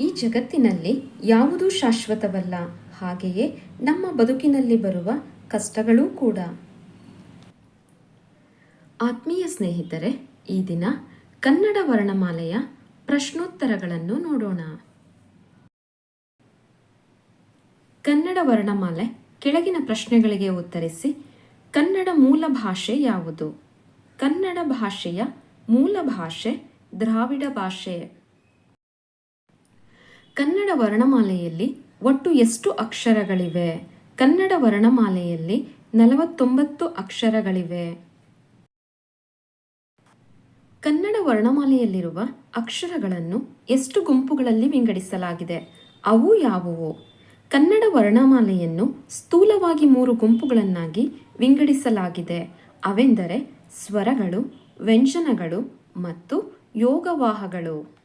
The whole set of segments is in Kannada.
ಈ ಜಗತ್ತಿನಲ್ಲಿ ಯಾವುದೂ ಶಾಶ್ವತವಲ್ಲ, ಹಾಗೆಯೇ ನಮ್ಮ ಬದುಕಿನಲ್ಲಿ ಬರುವ ಕಷ್ಟಗಳೂ ಕೂಡ. ಆತ್ಮೀಯ ಸ್ನೇಹಿತರೆ, ಈ ದಿನ ಕನ್ನಡ ವರ್ಣಮಾಲೆಯ ಪ್ರಶ್ನೋತ್ತರಗಳನ್ನು ನೋಡೋಣ. ಕನ್ನಡ ವರ್ಣಮಾಲೆ ಕೆಳಗಿನ ಪ್ರಶ್ನೆಗಳಿಗೆ ಉತ್ತರಿಸಿ, ಕನ್ನಡ ಮೂಲ ಭಾಷೆ ಯಾವುದು? ಕನ್ನಡ ಭಾಷೆಯ ಮೂಲ ಭಾಷೆ ದ್ರಾವಿಡ ಭಾಷೆ. ಕನ್ನಡ ವರ್ಣಮಾಲೆಯಲ್ಲಿ ಒಟ್ಟು ಎಷ್ಟು ಅಕ್ಷರಗಳಿವೆ? ಕನ್ನಡ ವರ್ಣಮಾಲೆಯಲ್ಲಿ ನಲವತ್ತೊಂಬತ್ತು ಅಕ್ಷರಗಳಿವೆ. ಕನ್ನಡ ವರ್ಣಮಾಲೆಯಲ್ಲಿರುವ ಅಕ್ಷರಗಳನ್ನು ಎಷ್ಟು ಗುಂಪುಗಳಲ್ಲಿ ವಿಂಗಡಿಸಲಾಗಿದೆ? ಅವು ಯಾವುವು? ಕನ್ನಡ ವರ್ಣಮಾಲೆಯನ್ನು ಸ್ಥೂಲವಾಗಿ ಮೂರು ಗುಂಪುಗಳನ್ನಾಗಿ ವಿಂಗಡಿಸಲಾಗಿದೆ. ಅವೆಂದರೆ ಸ್ವರಗಳು, ವ್ಯಂಜನಗಳು ಮತ್ತು ಯೋಗವಾಹಗಳು.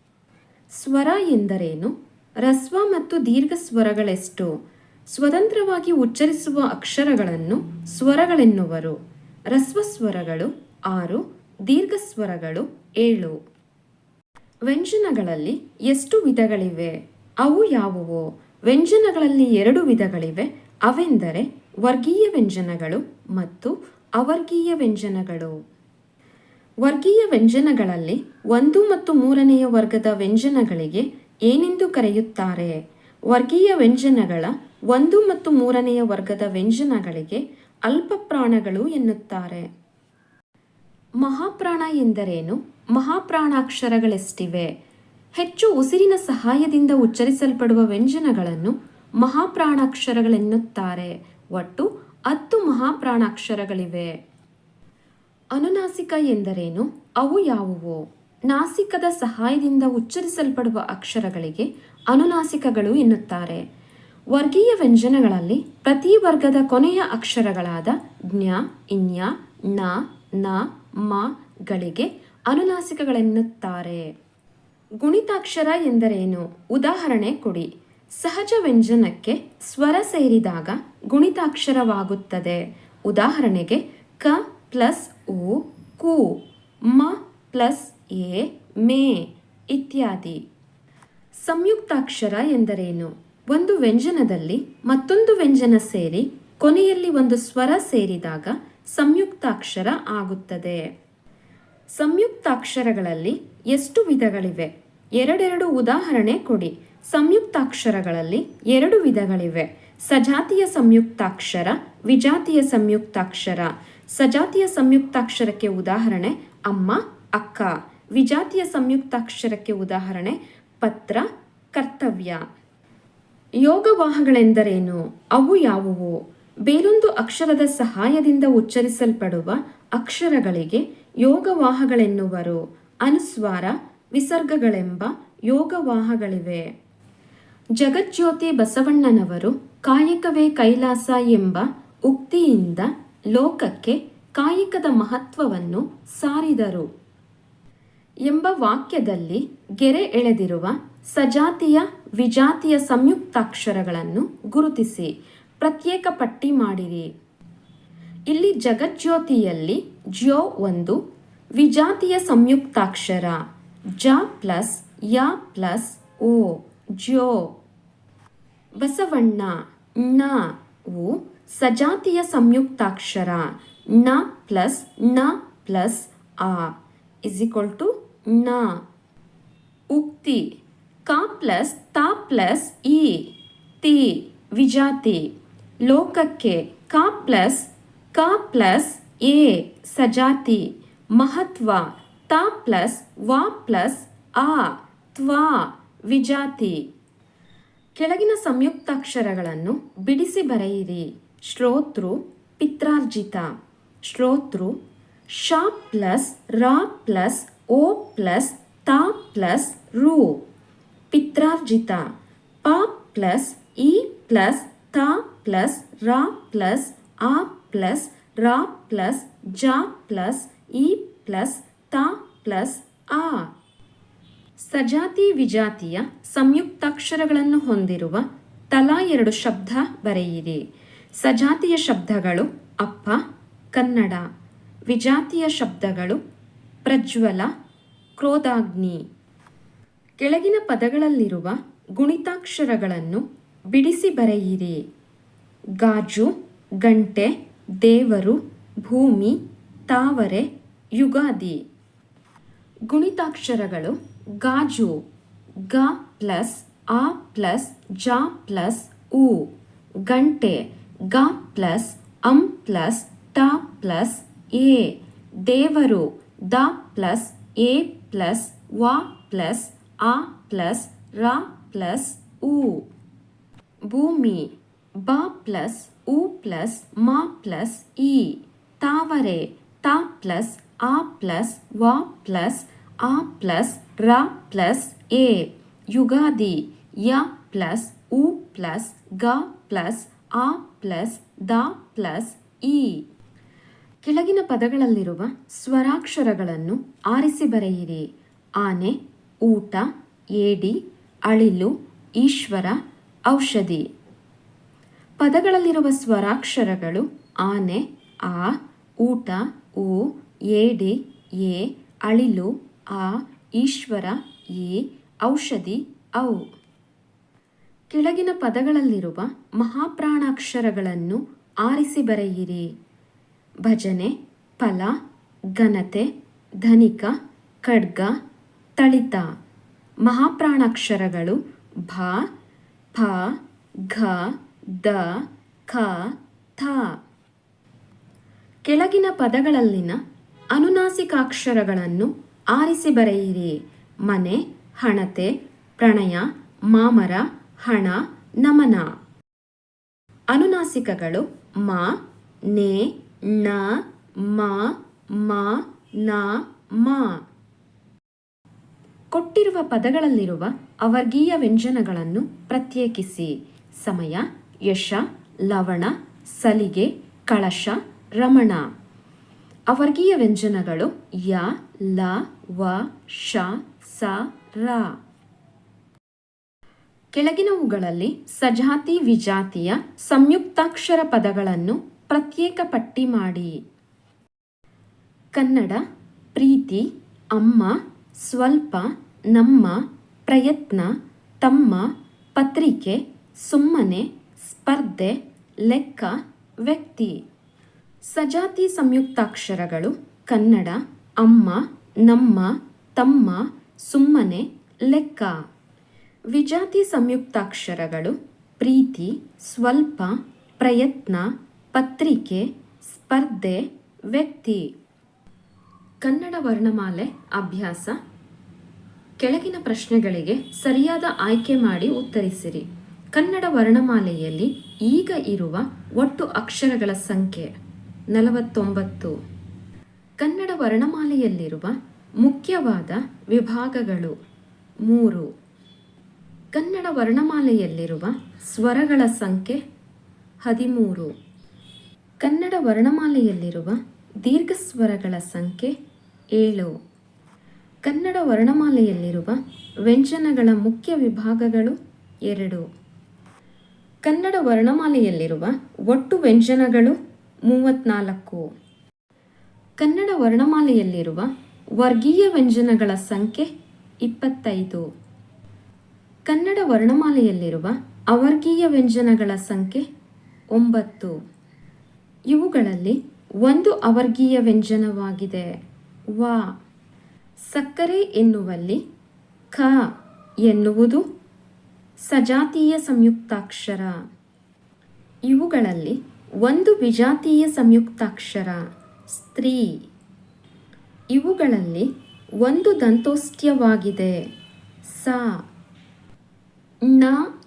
ಸ್ವರ ಎಂದರೇನು? ರಸ್ವ ಮತ್ತು ದೀರ್ಘ ಸ್ವರಗಳೆಷ್ಟು? ಸ್ವತಂತ್ರವಾಗಿ ಉಚ್ಚರಿಸುವ ಅಕ್ಷರಗಳನ್ನು ಸ್ವರಗಳೆನ್ನುವರು. ರಸ್ವ ಸ್ವರಗಳು ಆರು, ದೀರ್ಘ ಸ್ವರಗಳು ಏಳು. ವ್ಯಂಜನಗಳಲ್ಲಿ ಎಷ್ಟು ವಿಧಗಳಿವೆ? ಅವು ಯಾವುವು? ವ್ಯಂಜನಗಳಲ್ಲಿ ಎರಡು ವಿಧಗಳಿವೆ. ಅವೆಂದರೆ ವರ್ಗೀಯ ವ್ಯಂಜನಗಳು ಮತ್ತು ಅವರ್ಗೀಯ ವ್ಯಂಜನಗಳು. ವರ್ಗೀಯ ವ್ಯಂಜನಗಳಲ್ಲಿ ಒಂದು ಮತ್ತು ಮೂರನೆಯ ವರ್ಗದ ವ್ಯಂಜನಗಳಿಗೆ ಏನೆಂದು ಕರೆಯುತ್ತಾರೆ? ವರ್ಗೀಯ ವ್ಯಂಜನಗಳ ಒಂದು ಮತ್ತು ಮೂರನೆಯ ವರ್ಗದ ವ್ಯಂಜನಗಳಿಗೆ ಅಲ್ಪಪ್ರಾಣಗಳು ಎನ್ನುತ್ತಾರೆ. ಮಹಾಪ್ರಾಣ ಎಂದರೇನು? ಮಹಾಪ್ರಾಣಾಕ್ಷರಗಳೆಷ್ಟಿವೆ? ಹೆಚ್ಚು ಉಸಿರಿನ ಸಹಾಯದಿಂದ ಉಚ್ಚರಿಸಲ್ಪಡುವ ವ್ಯಂಜನಗಳನ್ನು ಮಹಾಪ್ರಾಣಾಕ್ಷರಗಳೆನ್ನುತ್ತಾರೆ. ಒಟ್ಟು ಹತ್ತು ಮಹಾಪ್ರಾಣಾಕ್ಷರಗಳಿವೆ. ಅನುನಾಸಿಕ ಎಂದರೇನು? ಅವು ಯಾವುವು? ನಾಸಿಕದ ಸಹಾಯದಿಂದ ಉಚ್ಚರಿಸಲ್ಪಡುವ ಅಕ್ಷರಗಳಿಗೆ ಅನುನಾಸಿಕಗಳು ಎನ್ನುತ್ತಾರೆ. ವರ್ಗೀಯ ವ್ಯಂಜನಗಳಲ್ಲಿ ಪ್ರತಿ ವರ್ಗದ ಕೊನೆಯ ಅಕ್ಷರಗಳಾದ ಜ್ಞ, ಇನ್ಯ, ನ ನ, ಮ ಗಳಿಗೆ ಅನುನಾಸಿಕಗಳೆನ್ನುತ್ತಾರೆ. ಗುಣಿತಾಕ್ಷರ ಎಂದರೇನು? ಉದಾಹರಣೆ ಕೊಡಿ. ಸಹಜ ವ್ಯಂಜನಕ್ಕೆ ಸ್ವರ ಸೇರಿದಾಗ ಗುಣಿತಾಕ್ಷರವಾಗುತ್ತದೆ. ಉದಾಹರಣೆಗೆ ಕ ಪ್ಲಸ್ ಉ, ಕು, ಮ ಪ್ಲಸ್ ಎ, ಮೇ ಇತ್ಯಾದಿ. ಸಂಯುಕ್ತಾಕ್ಷರ ಎಂದರೇನು? ಒಂದು ವ್ಯಂಜನದಲ್ಲಿ ಮತ್ತೊಂದು ವ್ಯಂಜನ ಸೇರಿ ಕೊನೆಯಲ್ಲಿ ಒಂದು ಸ್ವರ ಸೇರಿದಾಗ ಸಂಯುಕ್ತಾಕ್ಷರ ಆಗುತ್ತದೆ. ಸಂಯುಕ್ತಾಕ್ಷರಗಳಲ್ಲಿ ಎಷ್ಟು ವಿಧಗಳಿವೆ? ಎರಡೆರಡು ಉದಾಹರಣೆ ಕೊಡಿ. ಸಂಯುಕ್ತಾಕ್ಷರಗಳಲ್ಲಿ ಎರಡು ವಿಧಗಳಿವೆ. ಸಜಾತಿಯ ಸಂಯುಕ್ತಾಕ್ಷರ, ವಿಜಾತಿಯ ಸಂಯುಕ್ತಾಕ್ಷರ. ಸಜಾತಿಯ ಸಂಯುಕ್ತಾಕ್ಷರಕ್ಕೆ ಉದಾಹರಣೆ, ಅಮ್ಮ ಅಕ್ಕ, ವಿಜಾತಿಯ ಸಂಯುಕ್ತಾಕ್ಷರಕ್ಕೆ ಉದಾಹರಣೆ, ಪತ್ರ, ಕರ್ತವ್ಯ. ಯೋಗವಾಹಗಳೆಂದರೇನು? ಅವು ಯಾವುವು? ಬೇರೊಂದು ಅಕ್ಷರದ ಸಹಾಯದಿಂದ ಉಚ್ಚರಿಸಲ್ಪಡುವ ಅಕ್ಷರಗಳಿಗೆ ಯೋಗವಾಹಗಳೆನ್ನುವರು. ಅನುಸ್ವಾರ, ವಿಸರ್ಗಗಳೆಂಬ ಯೋಗವಾಹಗಳಿವೆ. ಜಗಜ್ಯೋತಿ ಬಸವಣ್ಣನವರು ಕಾಯಕವೇ ಕೈಲಾಸ ಎಂಬ ಉಕ್ತಿಯಿಂದ ಲೋಕಕ್ಕೆ ಕಾಯಕದ ಮಹತ್ವವನ್ನು ಸಾರಿದರು. ಎಂಬ ವಾಕ್ಯದಲ್ಲಿ ಗೆರೆ ಎಳೆದಿರುವ ಸಜಾತಿಯ ವಿಜಾತಿಯ ಸಂಯುಕ್ತಾಕ್ಷರಗಳನ್ನು ಗುರುತಿಸಿ, ಪ್ರತ್ಯೇಕ ಪಟ್ಟಿ ಮಾಡಿರಿ. ಇಲ್ಲಿ ಜಗಜ್ಯೋತಿಯಲ್ಲಿ ಜ್ಯೋ ಒಂದು, ವಿಜಾತಿಯ ಸಂಯುಕ್ತಾಕ್ಷರ, ಜ ಪ್ಲಸ್, ಯ ಪ್ಲಸ್, ಓ, ಜ್ಯೋ. ಬಸವಣ್ಣ ಣ ಉ, ಸಜಾತಿಯ ಸಂಯುಕ್ತಾಕ್ಷರ, ನ ಪ್ಲಸ್ನ ಪ್ಲಸ್, ಆ, ಇಸ್ ಈಕ್ವಲ್ ಟು ನ. ಉಕ್ತಿ. ಕಾ ಪ್ಲಸ್ ತಾ ಪ್ಲಸ್ ಇ ತಿ. ವಿಜಾತಿ. ಲೋಕಕ್ಕೆ. ಕಾ ಪ್ಲಸ್ ಕಾ ಪ್ಲಸ್ ಎ. ಸಜಾತಿ. ಮಹತ್ವ. ತಾ ಪ್ಲಸ್ ವಾ ಪ್ಲಸ್ ಆ. ತ್ವ. ವಿಜಾತಿ. ಕೆಳಗಿನ ಸಂಯುಕ್ತಾಕ್ಷರಗಳನ್ನು ಬಿಡಿಸಿ ಬರೆಯಿರಿ. ಶ್ರೋತೃ, ಪಿತ್ರಾರ್ಜಿತ. ಶ್ರೋತೃ ಶ ಪ್ಲಸ್ ರಾ ಪ್ಲಸ್ ಓ ಪ್ಲಸ್ ತ ಪ್ಲಸ್ ರು. ಪಿತ್ರಾರ್ಜಿತ. ಪ ಪ್ಲಸ್ ಇ ಪ್ಲಸ್ ತ ಪ್ಲಸ್ ರ ಪ್ಲಸ್ ಆ ಪ್ಲಸ್ ರ ಪ್ಲಸ್ ಜ ಪ್ಲಸ್ ಇ ಪ್ಲಸ್ ತ ಪ್ಲಸ್ ಆ. ಸಜಾತಿ ವಿಜಾತಿಯ ಸಂಯುಕ್ತಾಕ್ಷರಗಳನ್ನು ಹೊಂದಿರುವ ತಲಾ ಎರಡು ಶಬ್ದ ಬರೆಯಿರಿ. ಸಜಾತಿಯ ಶಬ್ದಗಳು ಅಪ್ಪ, ಕನ್ನಡ. ವಿಜಾತಿಯ ಶಬ್ದಗಳು ಪ್ರಜ್ವಲ, ಕ್ರೋಧಾಗ್ನಿ. ಕೆಳಗಿನ ಪದಗಳಲ್ಲಿರುವ ಗುಣಿತಾಕ್ಷರಗಳನ್ನು ಬಿಡಿಸಿ ಬರೆಯಿರಿ. ಗಾಜು, ಗಂಟೆ, ದೇವರು, ಭೂಮಿ, ತಾವರೆ, ಯುಗಾದಿ. ಗುಣಿತಾಕ್ಷರಗಳು ಗಾಜು, ಗ ಪ್ಲಸ್, ಆ ಪ್ಲಸ್, ಜ ಪ್ಲಸ್, ಉ. ಗಂಟೆ, ಗ ಪ್ಲಸ್, ಅಂ ಪ್ಲಸ್, ಟ ಪ್ಲಸ್, ಎ. ದೇವರು ದ ಪ್ಲಸ್ ಎ ಪ್ಲಸ್ ವ ಪ್ಲಸ್ ಆ ಪ್ಲಸ್ ರ ಪ್ಲಸ್ ಉ ಭೂಮಿ ಬ ಪ್ಲಸ್ ಉ ಪ್ಲಸ್ ಮ ಪ್ಲಸ್ ಇ ತಾವರೆ ತ ಪ್ಲಸ್ ಆ ಪ್ಲಸ್ ವ ಪ್ಲಸ್ ಆ ಪ್ಲಸ್ ರ ಪ್ಲಸ್ ಎ ಯುಗಾದಿ ಯ ಪ್ಲಸ್ ಉ ಪ್ಲಸ್ ಗ ಪ್ಲಸ್ ಆ ಪ್ಲಸ್ ದ ಪ್ಲಸ್ ಇ ಕೆಳಗಿನ ಪದಗಳಲ್ಲಿರುವ ಸ್ವರಾಕ್ಷರಗಳನ್ನು ಆರಿಸಿ ಬರೆಯಿರಿ. ಆನೆ, ಊಟ, ಏಡಿ, ಅಳಿಲು, ಈಶ್ವರ, ಔಷಧಿ. ಪದಗಳಲ್ಲಿರುವ ಸ್ವರಾಕ್ಷರಗಳು ಆನೆ, ಆ, ಊಟ ಉ ಏಡಿ, ಎ, ಅಳಿಲು, ಆ, ಈಶ್ವರ ಎ ಔಷಧಿ, ಔ. ಕೆಳಗಿನ ಪದಗಳಲ್ಲಿರುವ ಮಹಾಪ್ರಾಣಾಕ್ಷರಗಳನ್ನು ಆರಿಸಿ ಬರೆಯಿರಿ. ಭಜನೆ, ಫಲ, ಘನತೆ, ಧನಿಕ, ಖಡ್ಗ, ತಳಿತ. ಮಹಾಪ್ರಾಣಾಕ್ಷರಗಳು ಭ, ಫ, ಘ, ದ, ಖ, ಥ. ಕೆಳಗಿನ ಪದಗಳಲ್ಲಿನ ಅನುನಾಸಿಕಾಕ್ಷರಗಳನ್ನು ಆರಿಸಿ ಬರೆಯಿರಿ. ಮನೆ, ಹಣತೆ, ಪ್ರಣಯ, ಮಾಮರ, ಹಣ, ನಮನ. ಅನುನಾಸಿಕಗಳು ಮ, ನೆ ನ, ಮ ಮ, ನ, ಮ. ಕೊಟ್ಟಿರುವ ಪದಗಳಲ್ಲಿರುವ ಅವರ್ಗೀಯ ವ್ಯಂಜನಗಳನ್ನು ಪ್ರತ್ಯೇಕಿಸಿ. ಸಮಯ, ಯಶ, ಲವಣ, ಸಲಿಗೆ, ಕಳಶ, ರಮಣ. ಅವರ್ಗೀಯ ವ್ಯಂಜನಗಳು ಯ, ಲ, ವ, ಶ, ಸ, ರ. ಕೆಳಗಿನವುಗಳಲ್ಲಿ ಸಜಾತಿ ವಿಜಾತಿಯ ಸಂಯುಕ್ತಾಕ್ಷರ ಪದಗಳನ್ನು ಪ್ರತ್ಯೇಕ ಪಟ್ಟಿ ಮಾಡಿ. ಕನ್ನಡ, ಪ್ರೀತಿ, ಅಮ್ಮ, ಸ್ವಲ್ಪ, ನಮ್ಮ, ಪ್ರಯತ್ನ, ತಮ್ಮ, ಪತ್ರಿಕೆ, ಸುಮ್ಮನೆ, ಸ್ಪರ್ಧೆ, ಲೆಕ್ಕ, ವ್ಯಕ್ತಿ. ಸಜಾತಿ ಸಂಯುಕ್ತಾಕ್ಷರಗಳು ಕನ್ನಡ, ಅಮ್ಮ, ನಮ್ಮ, ತಮ್ಮ, ಸುಮ್ಮನೆ, ಲೆಕ್ಕ. ವಿಜಾತಿ ಸಂಯುಕ್ತಾಕ್ಷರಗಳು ಪ್ರೀತಿ, ಸ್ವಲ್ಪ, ಪ್ರಯತ್ನ ಪತ್ರಿಕೆ, ಸ್ಪರ್ಧೆ, ವ್ಯಕ್ತಿ. ಕನ್ನಡ ವರ್ಣಮಾಲೆ, ಅಭ್ಯಾಸ. ಕೆಳಗಿನ ಪ್ರಶ್ನೆಗಳಿಗೆ ಸರಿಯಾದ ಆಯ್ಕೆ ಮಾಡಿ ಉತ್ತರಿಸಿರಿ. ಕನ್ನಡ ವರ್ಣಮಾಲೆಯಲ್ಲಿ ಈಗ ಇರುವ ಒಟ್ಟು ಅಕ್ಷರಗಳ ಸಂಖ್ಯೆ ನಲವತ್ತೊಂಬತ್ತು. ಕನ್ನಡ ವರ್ಣಮಾಲೆಯಲ್ಲಿರುವ ಮುಖ್ಯವಾದ ವಿಭಾಗಗಳು ಮೂರು. ಕನ್ನಡ ವರ್ಣಮಾಲೆಯಲ್ಲಿರುವ ಸ್ವರಗಳ ಸಂಖ್ಯೆ ಹದಿಮೂರು. ಕನ್ನಡ ವರ್ಣಮಾಲೆಯಲ್ಲಿರುವ ದೀರ್ಘ ಸ್ವರಗಳ ಸಂಖ್ಯೆ ಏಳು. ಕನ್ನಡ ವರ್ಣಮಾಲೆಯಲ್ಲಿರುವ ವ್ಯಂಜನಗಳ ಮುಖ್ಯ ವಿಭಾಗಗಳು ಎರಡು. ಕನ್ನಡ ವರ್ಣಮಾಲೆಯಲ್ಲಿರುವ ಒಟ್ಟು ವ್ಯಂಜನಗಳು ಮೂವತ್ನಾಲ್ಕು. ಕನ್ನಡ ವರ್ಣಮಾಲೆಯಲ್ಲಿರುವ ವರ್ಗೀಯ ವ್ಯಂಜನಗಳ ಸಂಖ್ಯೆ ಇಪ್ಪತ್ತೈದು. ಕನ್ನಡ ವರ್ಣಮಾಲೆಯಲ್ಲಿರುವ ಅವರ್ಗೀಯ ವ್ಯಂಜನಗಳ ಸಂಖ್ಯೆ ಒಂಬತ್ತು. ಇವುಗಳಲ್ಲಿ ಒಂದು ಅವರ್ಗೀಯ ವ್ಯಂಜನವಾಗಿದೆ. ವ. ಸಕ್ಕರೆ ಎನ್ನುವಲ್ಲಿ ಖ ಎನ್ನುವುದು ಸಜಾತೀಯ ಸಂಯುಕ್ತಾಕ್ಷರ. ಇವುಗಳಲ್ಲಿ ಒಂದು ವಿಜಾತೀಯ ಸಂಯುಕ್ತಾಕ್ಷರ, ಸ್ತ್ರೀ. ಇವುಗಳಲ್ಲಿ ಒಂದು ದಂತೋಸ್ತ್ಯವಾಗಿದೆ ಸ. ನ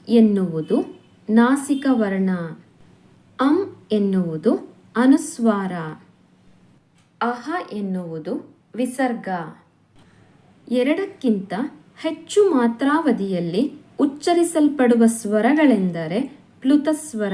ಎನ್ನುವುದು ನಾಸಿಕ ವರ್ಣ. ಅಂ ಎನ್ನುವುದು ಅನುಸ್ವಾರ. ಅಹ ಎನ್ನುವುದು ವಿಸರ್ಗ. ಎರಡಕ್ಕಿಂತ ಹೆಚ್ಚು ಮಾತ್ರಾವಧಿಯಲ್ಲಿ ಉಚ್ಚರಿಸಲ್ಪಡುವ ಸ್ವರಗಳೆಂದರೆ ಪ್ಲುತಸ್ವರ.